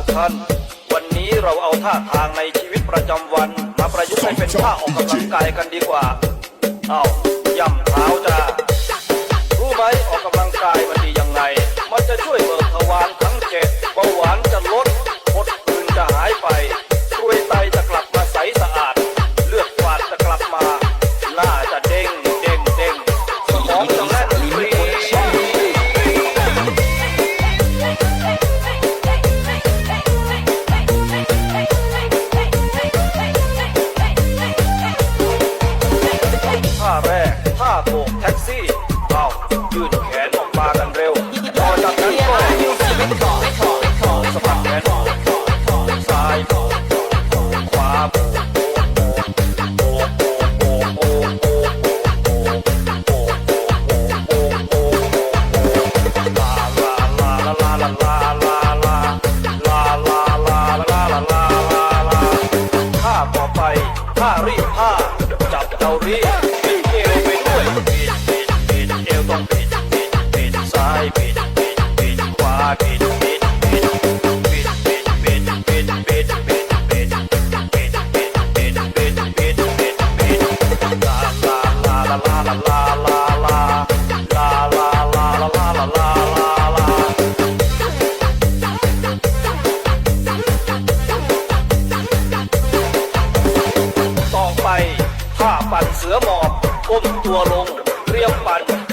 ุกท่าน วันนี้เราเอาท่าทางในชีวิตประจำวัน มาประยุกต์ให้เป็นท่าออกกำลังกายกันดีกว่า เอาย่ำเท้าจ้ารู้ไหมออกกำลังกายมันดียังไง มันจะช่วยเบิกทวารทั้งเจ็ดเบาหวาน ก้มตัวลงเรียบปั่น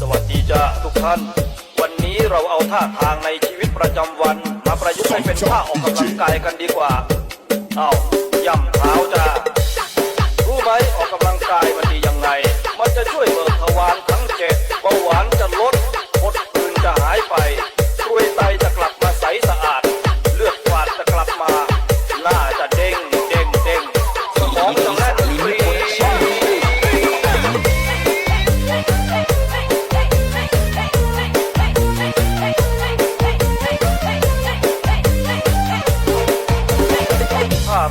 สวัสดีจ้าทุกท่าน วันนี้เราเอาท่าทางในชีวิตประจำวัน มาประยุกต์ให้เป็นท่าออกกำลังกายกันดีกว่า เอา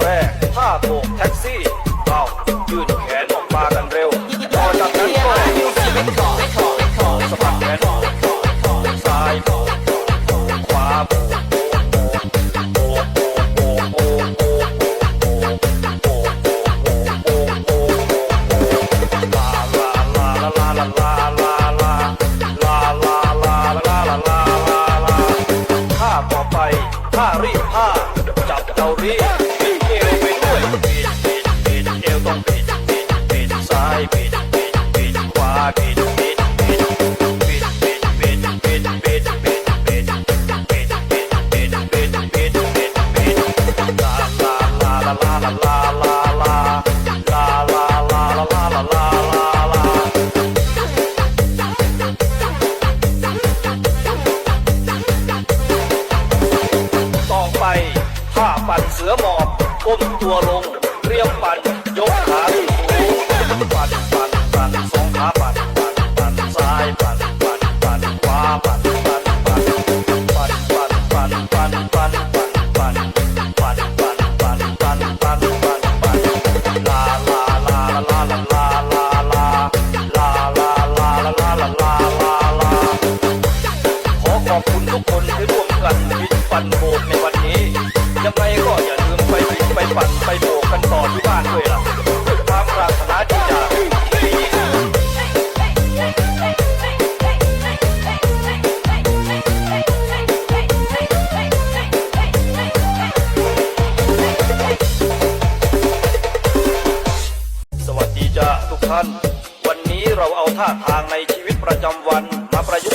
แรกถ้าโบแท็กซี่เรายื่นแขนออกมากันเร็วพอจากนั้นก็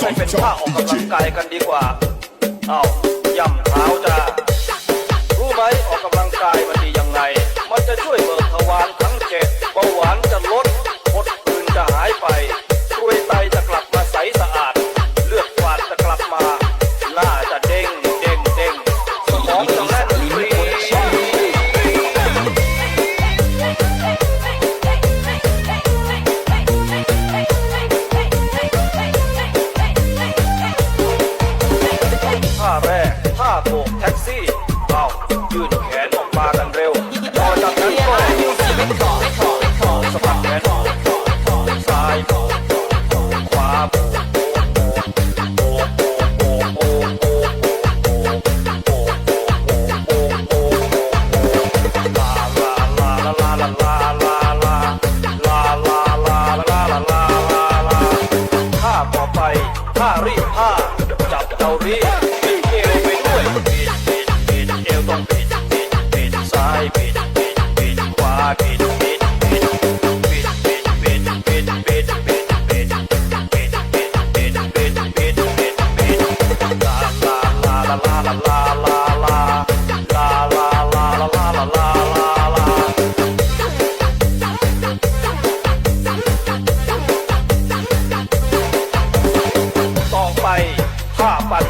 ให้เป็นข้าออกกำลังกายกันดีกว่า เอาย่ำเท้าจ้ารู้ไหมออกกำลังกายมันดียังไง มันจะช่วยเบิกทวารทั้ง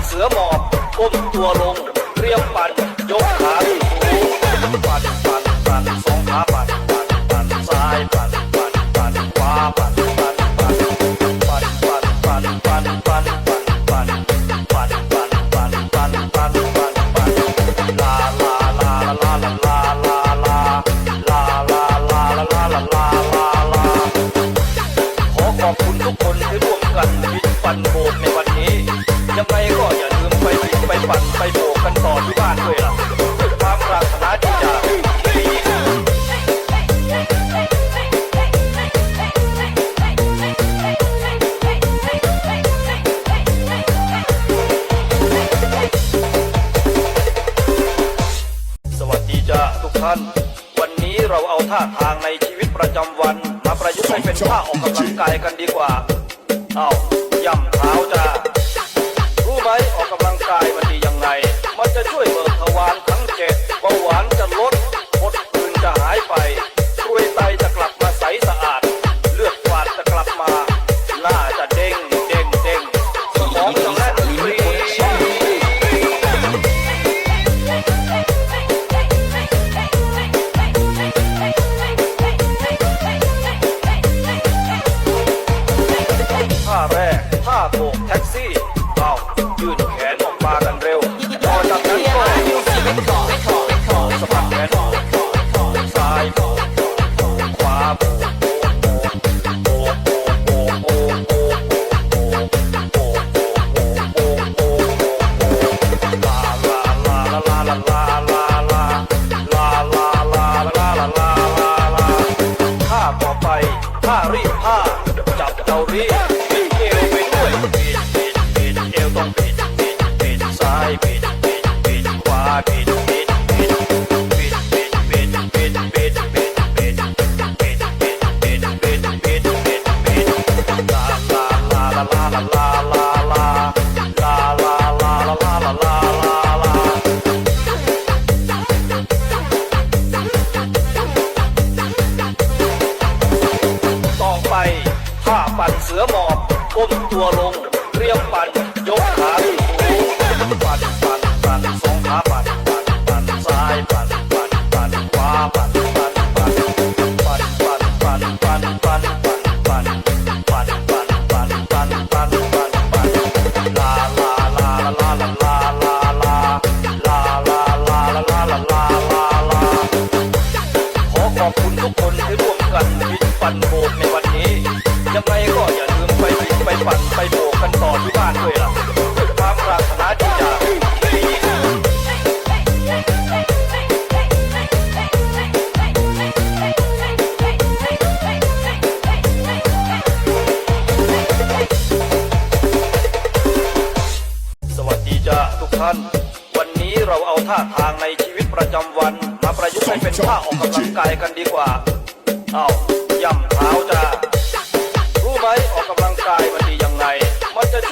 เสือหมอบก้มตัวลง เรียบปัน ยกขาขึ้นปันปัน ขอบคุณทุกคนที่รวมกันพิจปันโบกในวันนี้ยังไงก็อย่าลืมไปพิจไปปันไปโบกกันต่อที่บ้านด้วยล่ะ วันนี้เราเอาท่าทางในชีวิตประจำวัน มาประยุกต์ให้เป็นท่าออกกำลังกายกันดีกว่า เอาย่ำเท้าจ้ารู้ไหมออกกำลังกายมันดี สะบัข้าขวาโอ้โอ้โอ้โอ้โอ้โอ้โอ้าไปท่ารีบท่าจับเตารี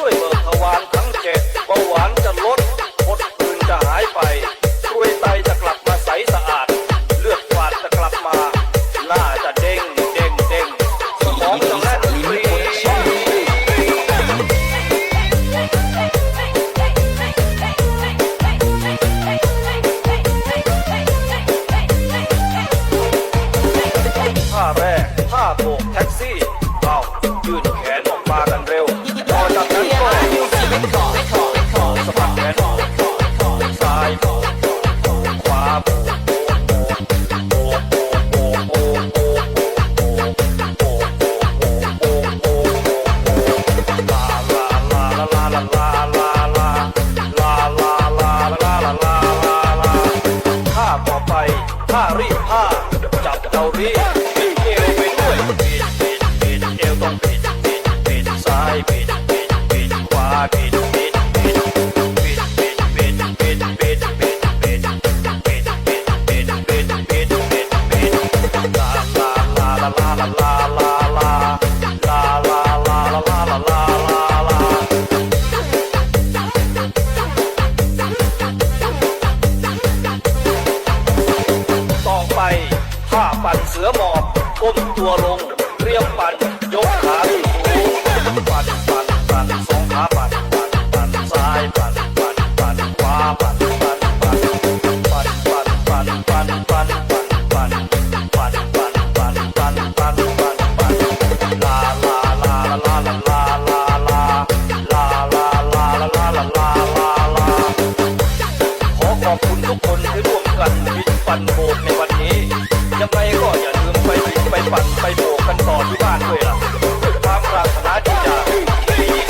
Chuj, bo คนที่ร่วมกันวิปั่นโบกในวันนี้ยังไงก็อย่าลืมไปบินไปปั่นไปโบกกันต่อที่บ้านด้วยล่ะความปรารถนาที่จะ